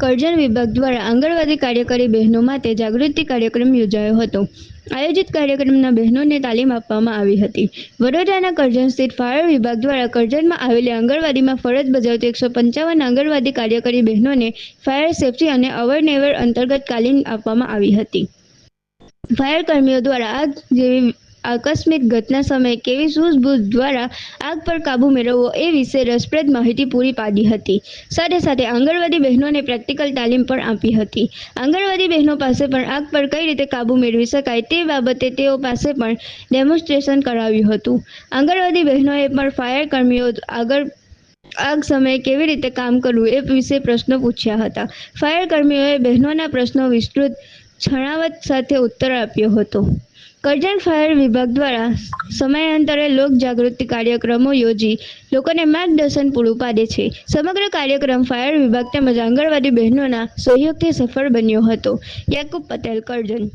કરજણ વિભાગ દ્વારા આંગણવાડી કાર્યકરી બહેનો માટે જાગૃતિ કાર્યક્રમ યોજાયો હતો. આયોજિત કાર્યક્રમના બહેનોને તાલીમ આપવામાં આવી હતી. વડોદરાના કરજણ સ્થિત ફાયર વિભાગ દ્વારા કરજણમાં આવેલી આંગણવાડીમાં ફરજ બજાવતી એકસો પંચાવન આંગણવાડી કાર્યકરી બહેનોને ફાયર સેફટી અને અવરનેવર અંતર્ગત તાલીમ આપવામાં આવી હતી. ફાયર કર્મીઓ દ્વારા આગ જેવી આકસ્મિક ઘટના સમયે કેવી સૂઝબૂઝ દ્વારા આગ પર કાબૂ મેળવવો એ વિશે રસપ્રદ માહિતી પૂરી પાડી હતી. સાથે સાથે આંગણવાડી બહેનોને પ્રેક્ટિકલ તાલીમ પણ આપી હતી. આંગણવાડી બહેનો પાસે પણ આગ પર કઈ રીતે કાબૂ મેળવી શકાય તે બાબતે તેઓ પાસે પણ ડેમોન્સ્ટ્રેશન કરાવ્યું હતું. આંગણવાડી બહેનોએ પણ ફાયર કર્મીઓ આગળ આગ સમયે કેવી રીતે કામ કરવું એ વિશે પ્રશ્નો પૂછ્યા હતા. ફાયર કર્મીઓએ બહેનોના પ્રશ્નો વિસ્તૃત છણાવટ સાથે ઉત્તર આપ્યો હતો. કરજણ ફાયર વિભાગ દ્વારા સમયાંતરે લોક જાગૃતિ કાર્યક્રમો યોજી લોકોને માર્ગદર્શન પૂરું પાડે છે. સમગ્ર કાર્યક્રમ ફાયર વિભાગ તેમજ આંગણવાડી બહેનોના સહયોગથી સફળ બન્યો હતો. યાકુબ પટેલ, કરજણ.